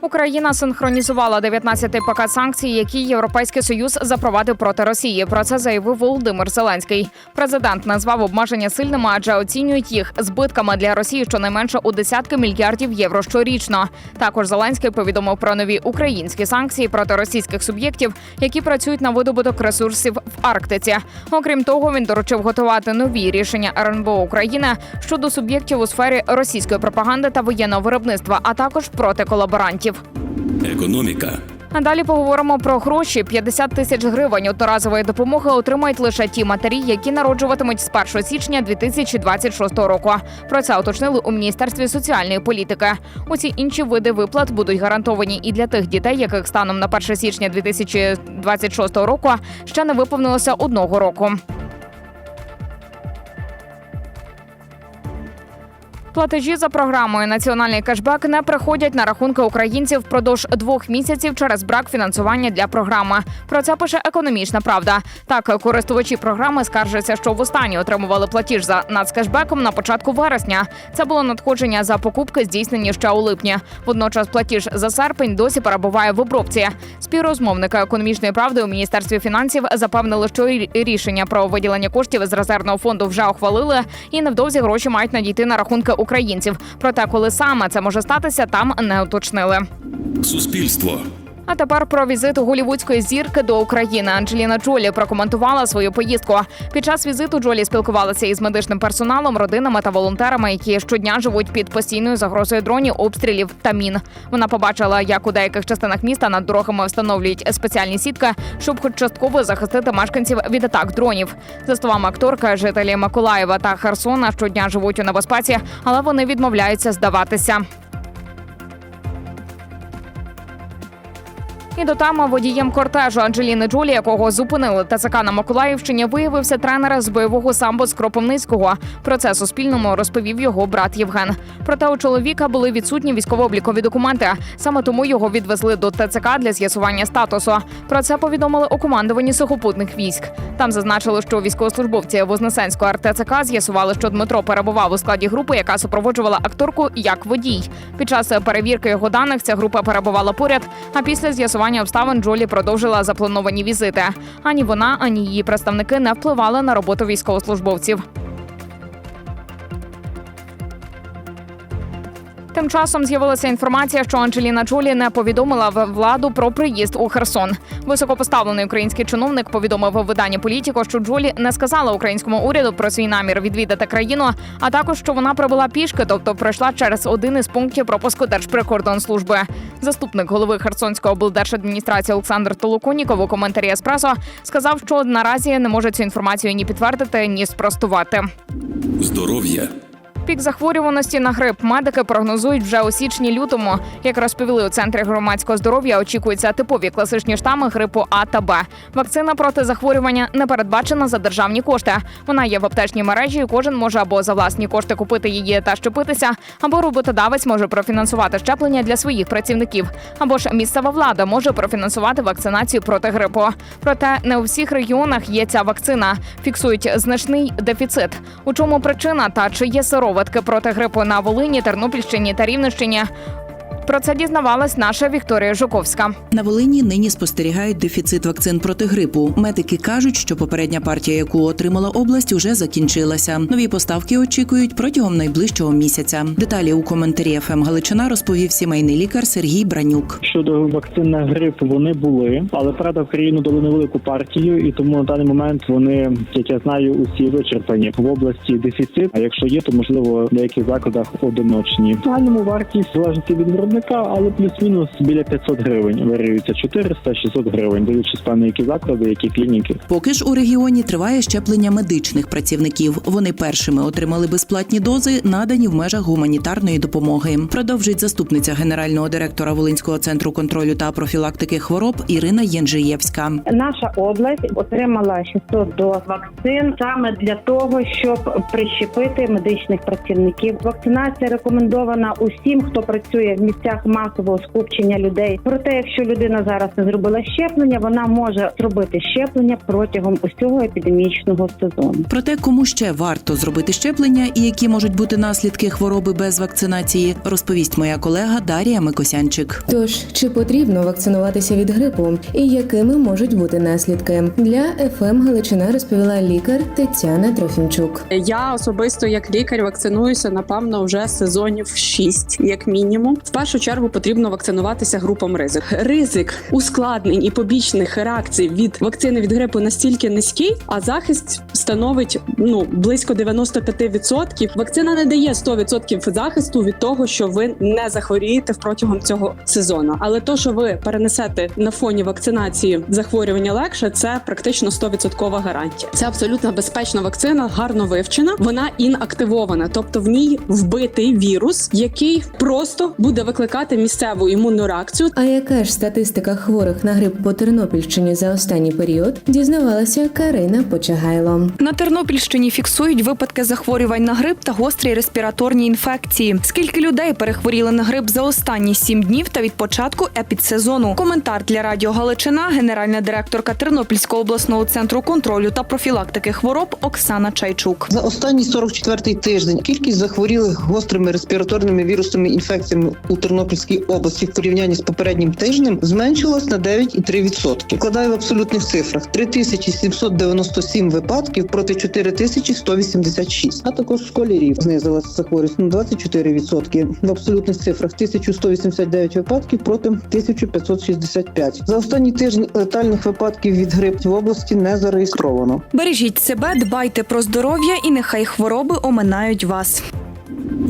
Україна синхронізувала 19 пакет санкцій, які Європейський Союз запровадив проти Росії. Про це заявив Володимир Зеленський. Президент назвав обмеження сильними, адже оцінюють їх збитками для Росії щонайменше у десятки мільярдів євро щорічно. Також Зеленський повідомив про нові українські санкції проти російських суб'єктів, які працюють на видобуток ресурсів в Арктиці. Окрім того, він доручив готувати нові рішення РНБО України щодо суб'єктів у сфері російської пропаганди та воєнного виробництва, а також проти колаборантів. Економіка. А далі поговоримо про гроші. 50 тисяч гривень одноразової допомоги отримають лише ті матері, які народжуватимуть з 1 січня 2026 року. Про це уточнили у міністерстві соціальної політики. Усі інші види виплат будуть гарантовані і для тих дітей, яких станом на 1 січня 2026 року ще не виповнилося одного року. Платежі за програмою Національний кешбек не приходять на рахунки українців впродовж двох місяців через брак фінансування для програми. Про це пише економічна правда. Так, користувачі програми скаржаться, що востаннє отримували платіж за нацкешбеком на початку вересня. Це було надходження за покупки, здійснені ще у липні. Водночас платіж за серпень досі перебуває в обробці. Співрозмовника економічної правди у міністерстві фінансів запевнили, що рішення про виділення коштів з резервного фонду вже ухвалили, і невдовзі гроші мають надійти на рахунки українців. Проте, коли саме це може статися, там не уточнили. Суспільство. А тепер про візит голівудської зірки до України. Анджеліна Джолі прокоментувала свою поїздку. Під час візиту Джолі спілкувалася із медичним персоналом, родинами та волонтерами, які щодня живуть під постійною загрозою дронів, обстрілів та мін. Вона побачила, як у деяких частинах міста над дорогами встановлюють спеціальні сітки, щоб хоч частково захистити мешканців від атак дронів. За словами акторки, жителі Миколаєва та Херсона щодня живуть у небезпеці, але вони відмовляються здаватися. І до теми водієм кортежу Анджеліни Джолі, якого зупинили ТЦК на Миколаївщині, виявився тренер з бойового самбо з Кропивницького. Про це Суспільному розповів його брат Євген. Проте у чоловіка були відсутні військово-облікові документи. Саме тому його відвезли до ТЦК для з'ясування статусу. Про це повідомили у командуванні сухопутних військ. Там зазначили, що військовослужбовці Вознесенського РТЦК з'ясували, що Дмитро перебував у складі групи, яка супроводжувала акторку як водій. Під час перевірки його даних ця група перебувала поряд. А після з'ясування обставин Джолі продовжила заплановані візити. Ані вона, ані її представники не впливали на роботу військовослужбовців. Тим часом з'явилася інформація, що Анджеліна Джолі не повідомила в владу про приїзд у Херсон. Високопоставлений український чиновник повідомив виданні політіко, що Джолі не сказала українському уряду про свій намір відвідати країну, а також що вона прибула пішки, тобто пройшла через один із пунктів пропуску Держприкордонслужби. Заступник голови Херсонської облдержадміністрації Олександр Толоконіков у коментарі Еспресо сказав, що наразі не може цю інформацію ні підтвердити, ні спростувати. Здоров'я. Пік захворюваності на грип медики прогнозують вже у січні-лютому. Як розповіли у центрі громадського здоров'я, очікуються типові класичні штами грипу А та Б. Вакцина проти захворювання не передбачена за державні кошти. Вона є в аптечній мережі. і Кожен може або за власні кошти купити її та щепитися, або роботодавець може профінансувати щеплення для своїх працівників, або ж місцева влада може профінансувати вакцинацію проти грипу. Проте не у всіх регіонах є ця вакцина. Фіксують значний дефіцит. У чому причина та чи є сироватки проти грипу на Волині, Тернопільщині та Рівненщині? Про це дізнавалась наша Вікторія Жуковська. На Волині нині спостерігають дефіцит вакцин проти грипу. Медики кажуть, що попередня партія, яку отримала область, уже закінчилася. Нові поставки очікують протягом найближчого місяця. Деталі у коментарі ФМ Галичина розповів сімейний лікар Сергій Бранюк. Щодо вакцин на грип вони були, але правда в країну дали невелику партію, і тому на даний момент вони, як я знаю, усі вичерпані в області дефіцит. А якщо є, то можливо в деяких закладах одиночні. В загальному вартість залежить від виробника, але плюс-мінус біля 500 гривень варіюється 400-600 гривень, дивлячись певно, які заклади, які клініки. Поки ж у регіоні триває щеплення медичних працівників. Вони першими отримали безплатні дози, надані в межах гуманітарної допомоги. Продовжить заступниця генерального директора Волинського центру контролю та профілактики хвороб Ірина Єнжиєвська. Наша область отримала 600 доз вакцин саме для того, щоб прищепити медичних працівників. Вакцинація рекомендована усім, хто працює в місцях місцях масового скупчення людей. Проте, якщо людина зараз не зробила щеплення, вона може зробити щеплення протягом усього епідемічного сезону. Про те, кому ще варто зробити щеплення і які можуть бути наслідки хвороби без вакцинації, розповість моя колега Дарія Микосянчик. Тож чи потрібно вакцинуватися від грипу, і якими можуть бути наслідки? Для ФМ Галичина розповіла лікар Тетяна Трофімчук. Я особисто як лікар вакцинуюся напевно вже сезонів 6, як мінімум. В першу чергу потрібно вакцинуватися групам ризик. Ризик ускладнень і побічних реакцій від вакцини від грипу настільки низький, а захист становить ну близько 95%. Вакцина не дає 100% захисту від того, що ви не захворієте протягом цього сезону. Але то, що ви перенесете на фоні вакцинації захворювання легше, це практично 100% гарантія. Це абсолютно безпечна вакцина, гарно вивчена. Вона інактивована, тобто в ній вбитий вірус, який просто буде викликати місцеву імунну реакцію. А яка ж статистика хворих на грип по Тернопільщині за останній період дізнавалася Карина Почагайло. На Тернопільщині фіксують випадки захворювань на грип та гострі респіраторні інфекції. Скільки людей перехворіли на грип за останні сім днів та від початку епідсезону? Коментар для Радіо Галичина, генеральна директорка Тернопільського обласного центру контролю та профілактики хвороб Оксана Чайчук. За останній 44-й тиждень кількість захворілих гострими респіраторними вірусними інфекціями у Тернопільській області в порівнянні з попереднім тижнем зменшилась на 9,3%. Вкладаю в абсолютних цифрах 3797 випадків проти 4186. А також школярів знизилася захворюваність на 24%. В абсолютних цифрах 1189 випадків проти 1565. За останній тиждень летальних випадків від грипу в області не зареєстровано. Бережіть себе, дбайте про здоров'я і нехай хвороби оминають вас.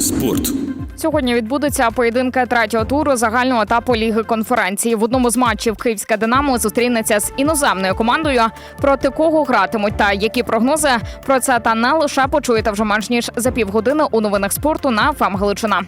Спорт. Сьогодні відбудуться поєдинки третього туру загального етапу ліги конференції. В одному з матчів Київська Динамо зустрінеться з іноземною командою. Проти кого гратимуть та які прогнози про це та не лише почуєте вже менш ніж за півгодини у новинах спорту на ФМ Галичина.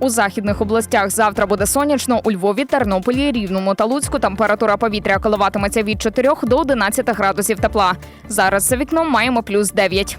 У західних областях завтра буде сонячно. У Львові, Тернополі, Рівному та Луцьку температура повітря коливатиметься від 4 до 11 градусів тепла. Зараз за вікном маємо плюс 9.